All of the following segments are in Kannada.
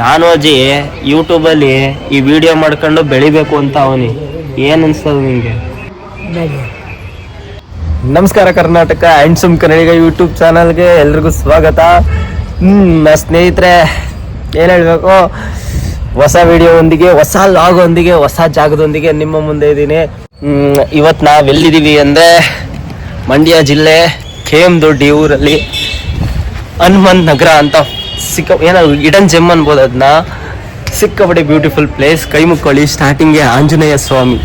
ನಾನು ಅಜ್ಜಿ ಯೂಟ್ಯೂಬಲ್ಲಿ ಈ ವಿಡಿಯೋ ಮಾಡ್ಕೊಂಡು ಬೆಳಿಬೇಕು ಅಂತ ಅವನಿ. ಏನು ಅನ್ಸ್ತದ ನಿಮಗೆ ನಮಸ್ಕಾರ ಕರ್ನಾಟಕ ಹ್ಯಾಂಡ್ಸಮ್ ಕನ್ನಡಿಗ ಯೂಟ್ಯೂಬ್ ಚಾನಲ್ಗೆ ಎಲ್ರಿಗೂ ಸ್ವಾಗತ. ನನ್ನ ಸ್ನೇಹಿತರೆ ಏನು ಹೇಳಬೇಕು? ಹೊಸ ವಿಡಿಯೋ ಒಂದಿಗೆ ಹೊಸ ಲಾಗ್ ಒಂದಿಗೆ ಹೊಸ ಜಾಗದೊಂದಿಗೆ ನಿಮ್ಮ ಮುಂದೆ ಇದ್ದೀನಿ. ಇವತ್ತು ನಾವು ಎಲ್ಲಿದ್ದೀವಿ ಅಂದರೆ ಮಂಡ್ಯ ಜಿಲ್ಲೆ ಕೆ ಎಂ ದೊಡ್ಡಿ ಊರಲ್ಲಿ ಹನುಮಂತ್ ನಗರ ಅಂತ ಸಿಕ್ಕ ಏನೋ ಇಡನ್ ಜೆಮ್ ಅನ್ಬೋದು ಅದನ್ನ ಸಿಕ್ಕಾಪಟ್ಟೆ ಬ್ಯೂಟಿಫುಲ್ ಪ್ಲೇಸ್ ಕೈ ಮುಕ್ಕೊಳ್ಳಿ ಸ್ಟಾರ್ಟಿಂಗ್ಗೆ ಆಂಜನೇಯ ಸ್ವಾಮಿ.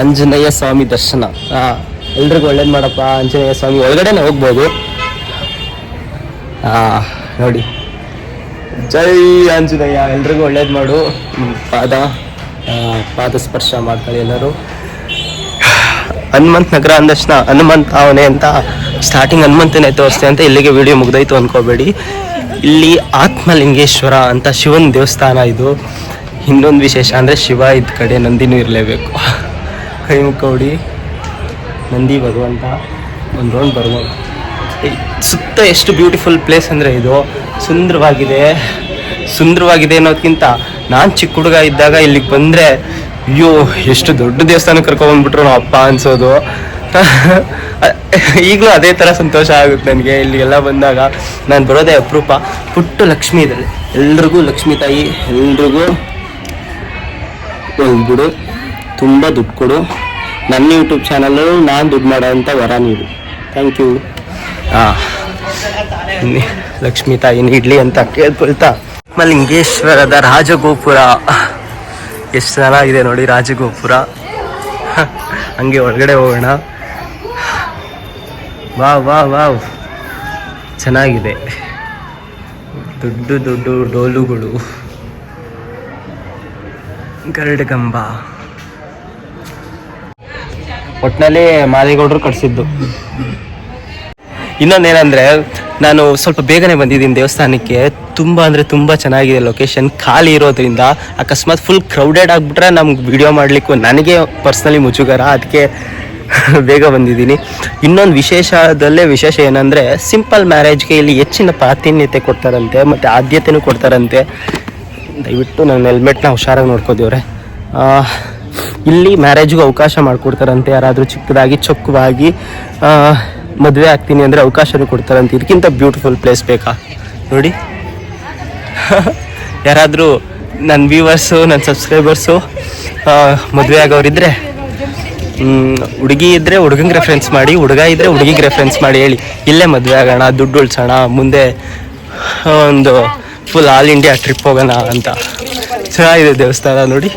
ಆಂಜನೇಯ ಸ್ವಾಮಿ ದರ್ಶನ. ಹಾಂ ಎಲ್ರಿಗೂ ಒಳ್ಳೇದು ಮಾಡಪ್ಪ ಆಂಜನೇಯ ಸ್ವಾಮಿ. ಒಳಗಡೆನೆ ಹೋಗ್ಬೋದು. ಹಾಂ ನೋಡಿ. ಜೈ ಆಂಜನೇಯ. ಎಲ್ರಿಗೂ ಒಳ್ಳೇದು ಮಾಡು. ಪಾದ. ಪಾದ ಸ್ಪರ್ಶ ಮಾಡ್ತಾರೆ ಎಲ್ಲರೂ. ಹನುಮಂತ್ ನಗರ ಅಂದ ಹನುಮಂತ ಅವನೇ ಅಂತ. ಸ್ಟಾರ್ಟಿಂಗ್ ಹನುಮಂತನೇ ತೋರಿಸ್ತೆ ಅಂತ ಇಲ್ಲಿಗೆ ವಿಡಿಯೋ ಮುಗ್ದಾಯ್ತು ಅನ್ಕೋಬೇಡಿ. ಇಲ್ಲಿ ಆತ್ಮಲಿಂಗೇಶ್ವರ ಅಂತ ಶಿವನ ದೇವಸ್ಥಾನ ಇದು. ಇನ್ನೊಂದು ವಿಶೇಷ ಅಂದರೆ ಶಿವ ಇದ್ದ ಕಡೆ ನಂದಿನೂ ಇರಲೇಬೇಕು. ಕೈಮುಕ್ಕೋಡಿ ನಂದಿ ಭಗವಂತ, ಒಂದು ರೌಂಡ್ ಬರ್ಬೋದು. ಸುತ್ತ ಎಷ್ಟು ಬ್ಯೂಟಿಫುಲ್ ಪ್ಲೇಸ್ ಅಂದರೆ ಇದು. ಸುಂದರವಾಗಿದೆ. ಸುಂದರವಾಗಿದೆ ಅನ್ನೋದಕ್ಕಿಂತ ನಾನು ಚಿಕ್ಕ ಹುಡುಗ ಇದ್ದಾಗ ಇಲ್ಲಿಗೆ ಬಂದರೆ, ಅಯ್ಯೋ, ಎಷ್ಟು ದೊಡ್ಡ ದೇವಸ್ಥಾನಕ್ಕೆ ಕರ್ಕೊಂಡ್ಬಂದ್ಬಿಟ್ರು ನಾವು ಅಪ್ಪ ಅನ್ಸೋದು. ಈಗಲೂ ಅದೇ ಥರ ಸಂತೋಷ ಆಗುತ್ತೆ ನನಗೆ. ಇಲ್ಲಿಗೆಲ್ಲ ಬಂದಾಗ ನಾನು ಬರೋದೇ ಅಪರೂಪ. ಪುಟ್ಟ ಲಕ್ಷ್ಮಿ ಇದ್ದಾಳೆ ಎಲ್ರಿಗೂ ಲಕ್ಷ್ಮಿ ತಾಯಿ, ಎಲ್ರಿಗೂ ಬಿಡು. ತುಂಬ ದುಡ್ಡು ಕೊಡು. ನನ್ನ ಯೂಟ್ಯೂಬ್ ಚಾನಲ್ಲು ನಾನು ದುಡ್ಡು ಮಾಡೋ ಅಂತ ವರ ನೀಡು. ಥ್ಯಾಂಕ್ ಯು ಹಾಂ ಲಕ್ಷ್ಮಿ ತಾಯಿ ನೀಡಲಿ ಅಂತ ಕೇಳ್ಕೊಳ್ತಾ. ಮಲ್ಲಿಂಗೇಶ್ವರದ ರಾಜಗೋಪುರ. ಎಷ್ಟು ಚೆನ್ನಾಗಿದೆ ನೋಡಿ ರಾಜಗೋಪುರ. ಹಂಗೆ ಒಳಗಡೆ ಹೋಗೋಣ. Wow wow wow. ಚೆನ್ನಾಗಿದೆ. ದೊಡ್ಡ ದೊಡ್ಡ ಡೋಲುಗಳು. ಗರುಡಗಂಬ ಒಟ್ಟಿನಲ್ಲಿ ಮಾದೇಗೌಡರು ಕಟ್ಸಿದ್ದು. ಇನ್ನೊಂದೇನಂದ್ರೆ, ನಾನು ಸ್ವಲ್ಪ ಬೇಗನೆ ಬಂದಿದ್ದೀನಿ ದೇವಸ್ಥಾನಕ್ಕೆ. ತುಂಬ ಅಂದರೆ ತುಂಬ ಚೆನ್ನಾಗಿದೆ ಲೊಕೇಶನ್ ಖಾಲಿ ಇರೋದ್ರಿಂದ ಅಕಸ್ಮಾತ್ ಫುಲ್ ಕ್ರೌಡೆಡ್ ಆಗಿಬಿಟ್ರೆ ನಮ್ಗೆ ವಿಡಿಯೋ ಮಾಡಲಿಕ್ಕೂ ನನಗೆ ಪರ್ಸ್ನಲಿ ಮುಜುಗರ. ಅದಕ್ಕೆ ಬೇಗ ಬಂದಿದ್ದೀನಿ. ಇನ್ನೊಂದು ವಿಶೇಷದಲ್ಲೇ ವಿಶೇಷ ಏನಂದರೆ ಸಿಂಪಲ್ ಮ್ಯಾರೇಜ್ಗೆ ಇಲ್ಲಿ ಹೆಚ್ಚಿನ ಪ್ರಾಧಾನ್ಯತೆ ಕೊಡ್ತಾರಂತೆ, ಮತ್ತು ಆದ್ಯತೆನೂ ಕೊಡ್ತಾರಂತೆ. ದಯವಿಟ್ಟು ನನ್ನ ಹೆಲ್ಮೆಟ್ನ ಹುಷಾರಾಗಿ ನೋಡ್ಕೋದೇವ್ರೆ ಇಲ್ಲಿ ಮ್ಯಾರೇಜ್ಗೂ ಅವಕಾಶ ಮಾಡಿಕೊಡ್ತಾರಂತೆ, ಯಾರಾದರೂ ಚಿಕ್ಕದಾಗಿ, ಚೊಕ್ಕವಾಗಿ ಮದುವೆ ಆಗ್ತೀನಿ ಅಂದರೆ ಅವಕಾಶನೂ ಕೊಡ್ತಾರಂತೆ. ಇದಕ್ಕಿಂತ ಬ್ಯೂಟಿಫುಲ್ ಪ್ಲೇಸ್ ಬೇಕಾ? ನೋಡಿ. ಯಾರಾದರೂ ನನ್ನ ವ್ಯೂವರ್ಸು ನನ್ನ ಸಬ್ಸ್ಕ್ರೈಬರ್ಸು ಮದುವೆ ಆಗೋರಿದ್ರೆ ಹುಡುಗಿ ಇದ್ದರೆ ಹುಡುಗಂಗೆ ರೆಫರೆನ್ಸ್ ಮಾಡಿ ಹುಡುಗ ಇದ್ದರೆ ಹುಡುಗಿಗೆ ರೆಫರೆನ್ಸ್ ಮಾಡಿ ಹೇಳಿ. ಇಲ್ಲೇ ಮದುವೆ ಆಗೋಣ ದುಡ್ಡು ಉಳ್ಸೋಣ ಮುಂದೆ ಒಂದು ಫುಲ್ ಆಲ್ ಇಂಡಿಯಾ ಟ್ರಿಪ್ ಹೋಗೋಣ ಅಂತ. ಚೆನ್ನಾಗಿದೆ ದೇವಸ್ಥಾನ ನೋಡಿ.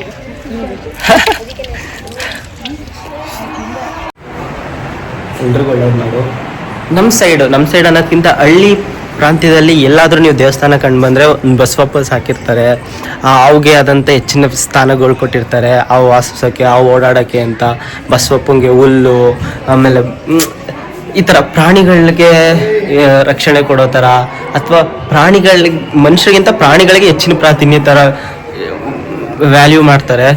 ಎಲ್ರಿಗೂ ಒಳ್ಳೇದು ಮಾಡು. ನಮ್ಮ ಸೈಡು ನಮ್ಮ ಸೈಡ್ ಅನ್ನೋದಕ್ಕಿಂತ ಹಳ್ಳಿ ಪ್ರಾಂತ್ಯದಲ್ಲಿ ಎಲ್ಲಾದರೂ ನೀವು ದೇವಸ್ಥಾನ ಕಂಡು ಬಂದರೆ ಒಂದು ಸಾಕಿರ್ತಾರೆ ಆ ಹಾವುಗೆ ಆದಂಥ ಹೆಚ್ಚಿನ ಸ್ಥಾನಗಳು ಕೊಟ್ಟಿರ್ತಾರೆ. ಅವು ವಾಸಿಸೋಕ್ಕೆ ಅವು ಓಡಾಡೋಕ್ಕೆ ಅಂತ ಬಸವಪ್ಪಂಗೆ ಹುಲ್ಲು, ಆಮೇಲೆ ಈ ಥರ ಪ್ರಾಣಿಗಳಿಗೆ ರಕ್ಷಣೆ ಕೊಡೋ ಥರ ಅಥವಾ ಪ್ರಾಣಿಗಳಿಗೆ, ಮನುಷ್ಯರಿಗಿಂತ ಪ್ರಾಣಿಗಳಿಗೆ ಹೆಚ್ಚಿನ ಪ್ರಾತಿನಿಧ್ಯ ಥರ ವ್ಯಾಲ್ಯೂ ಮಾಡ್ತಾರೆ.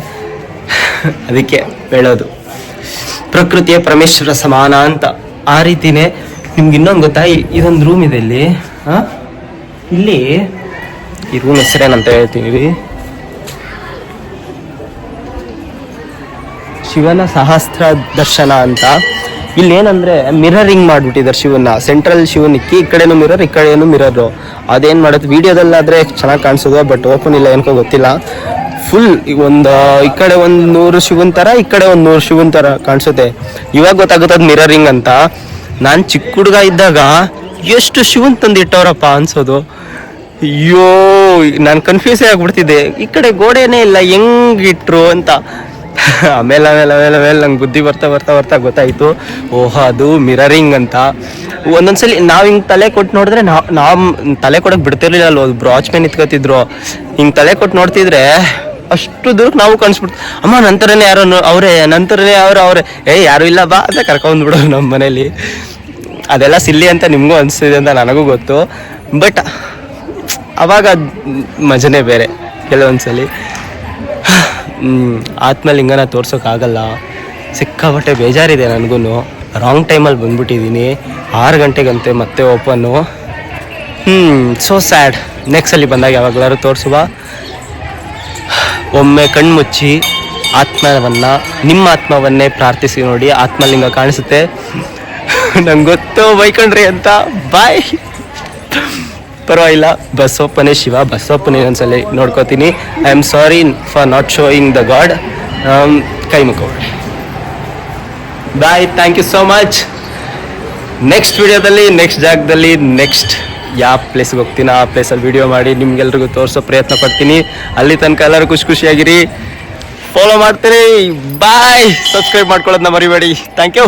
ಅದಕ್ಕೆ ಹೇಳೋದು. ಪ್ರಕೃತಿಯ ಪರಮೇಶ್ವರ ಸಮಾನ ಅಂತ ಆ ರೀತಿನೇ ನಿಮ್ಗೆ ಇನ್ನೊಂದು ಗೊತ್ತಾ? ಇದೊಂದು ರೂಮ್ ಇದೆ ಇಲ್ಲಿ? ಇಲ್ಲಿ ಈ ರೂಮ್ ಹೆಸರೇನಂತ ಹೇಳ್ತೀವಿ ಶಿವನ ಸಹಸ್ರ ದರ್ಶನ ಅಂತ. ಇಲ್ಲಿ ಏನಂದ್ರೆ ಮಿರರಿಂಗ್ ಮಾಡ್ಬಿಟ್ಟಿದ್ದಾರೆ ಶಿವನ ಸೆಂಟ್ರಲ್ ಶಿವನ್ ಇಕ್ಕಿ, ಈ ಕಡೆನೂ ಮಿರರ್ ಈ ಕಡೆನೂ ಮಿರರ್ ಅದೇನ್ ಮಾಡುತ್ತೆ ವಿಡಿಯೋದಲ್ಲಾದ್ರೆ ಚೆನ್ನಾಗಿ ಕಾಣಿಸೋದು ಬಟ್ ಓಪನ್ ಇಲ್ಲ ಏನಕೋ ಗೊತ್ತಿಲ್ಲ. ಫುಲ್ ಒಂದು ಈ ಕಡೆ ಒಂದು ನೂರು ಶಿವನ್ ತರ, ಈ ಕಡೆ ಒಂದು ನೂರು ಶಿವನ್ ತರ ಕಾಣಿಸುತ್ತೆ. ಇವಾಗ ಗೊತ್ತಾಗುತ್ತೆ ಮಿರರಿಂಗ್ ಅಂತ. ನಾನು ಚಿಕ್ಕ ಹುಡುಗ ಇದ್ದಾಗ ಎಷ್ಟು ಶಿವನ್ ತಂದು ಅನ್ಸೋದು. ಅಯ್ಯೋ, ನಾನು ಕನ್ಫ್ಯೂಸೇ ಆಗಿಬಿಡ್ತಿದ್ದೆ. ಈ ಕಡೆ ಗೋಡೆನೇ ಇಲ್ಲ, ಹೆಂಗಿಟ್ರು ಅಂತ. ಆಮೇಲೆ ಆಮೇಲೆ ಆಮೇಲೆ ಆಮೇಲೆ ನಂಗೆ ಬುದ್ಧಿ ಬರ್ತಾ ಬರ್ತಾ ಬರ್ತಾ ಗೊತ್ತಾಯಿತು. ಓಹ್, ಅದು ಮಿರರಿಂಗ್ ಅಂತ. ಒಂದೊಂದ್ಸಲಿ ನಾವು ಹಿಂಗೆ ತಲೆ ಕೊಟ್ಟು ನೋಡಿದ್ರೆ ನಾವು ನಾವು ತಲೆ ಕೊಡೋಕೆ ಬಿಡ್ತಿರ್ಲಿಲ್ಲ ಅಲ್ವ? ಬ್ರಾಚ್ ವಾಚ್ಮ್ಯಾನ್ ಇತ್ಕೋತಿದ್ರು ಹಿಂಗೆ ತಲೆ ಕೊಟ್ಟು ನೋಡ್ತಿದ್ರೆ ಅಷ್ಟು ದೂರಕ್ಕೆ ನಾವು ಕಾಣಿಸ್ಬಿಡ್ತು. ಅಮ್ಮ, ನಂತರನೇ ಯಾರೋ ಅವರೇ, ನಂತರನೇ ಅವರು, ಅವರೇ. ಏ, ಯಾರು ಇಲ್ಲ, ಬಾ, ಅಂತ ಕರ್ಕೊಂಡ್ಬಿಡೋರು ನಮ್ಮ ಮನೇಲಿ. ಅದೆಲ್ಲ ಸಿಲ್ಲಿ ಅಂತ ನಿಮಗೂ ಅನಿಸ್ತಿದೆ ಅಂತ ನನಗೂ ಗೊತ್ತು. ಬಟ್, ಅವಾಗ ಮಜನೆ ಬೇರೆ, ಕೆಲವೊಂದ್ಸಲಿ. ಆತ್ಮಲಿಂಗನ ತೋರ್ಸೋಕ್ಕಾಗಲ್ಲ ಸಿಕ್ಕಾಪಟ್ಟೆ ಬೇಜಾರಿದೆ ನನಗೂ ರಾಂಗ್ ಟೈಮಲ್ಲಿ ಬಂದ್ಬಿಟ್ಟಿದ್ದೀನಿ ಆರು ಗಂಟೆಗಂತೆ ಮತ್ತೆ ಓಪನ್ನು ಹ್ಞೂ ಸೋ ಸ್ಯಾಡ್ ನೆಕ್ಸ್ಟ್ ಅಲ್ಲಿ ಬಂದಾಗ ಯಾವಾಗಲಾರು ತೋರಿಸುವ. ಒಮ್ಮೆ ಕಣ್ಮುಚ್ಚಿ ಆತ್ಮವನ್ನ, ನಿಮ್ಮ ಆತ್ಮವನ್ನೇ ಪ್ರಾರ್ಥಿಸಿ ನೋಡಿ ಆತ್ಮಲಿಂಗ ಕಾಣಿಸುತ್ತೆ. ನಂಗೆ ಗೊತ್ತು ಬೈಕೊಂಡ್ರಿ ಅಂತ. ಬಾಯ್ ಪರವಾಗಿಲ್ಲ. ಬಸವಪ್ಪನೇ ಶಿವ, ಬಸವಪ್ಪನೇ ಒಂದ್ಸಲ ನೋಡ್ಕೋತೀನಿ. I am sorry for not showing the god ಕೈ ಮುಖ ಬಾಯ್ thank you so much next ವಿಡಿಯೋದಲ್ಲಿ ನೆಕ್ಸ್ಟ್ ಜಾಗದಲ್ಲಿ ನೆಕ್ಸ್ಟ್ ಯಾವ ಪ್ಲೇಸ್ಗೆ ಹೋಗ್ತೀನಿ, ಆ ಪ್ಲೇಸಲ್ಲಿ ವಿಡಿಯೋ ಮಾಡಿ ನಿಮ್ಗೆಲ್ರಿಗೂ ತೋರಿಸೋ ಪ್ರಯತ್ನ ಪಡ್ತೀನಿ. ಅಲ್ಲಿ ತನಕ ಎಲ್ಲರೂ ಖುಷಿ ಖುಷಿಯಾಗಿರಿ. ಫಾಲೋ ಮಾಡ್ತೀರಿ. ಬಾಯ್ ಸಬ್ಸ್ಕ್ರೈಬ್ ಮಾಡ್ಕೊಳ್ಳೋದನ್ನ ಮರಿಬೇಡಿ. Thank you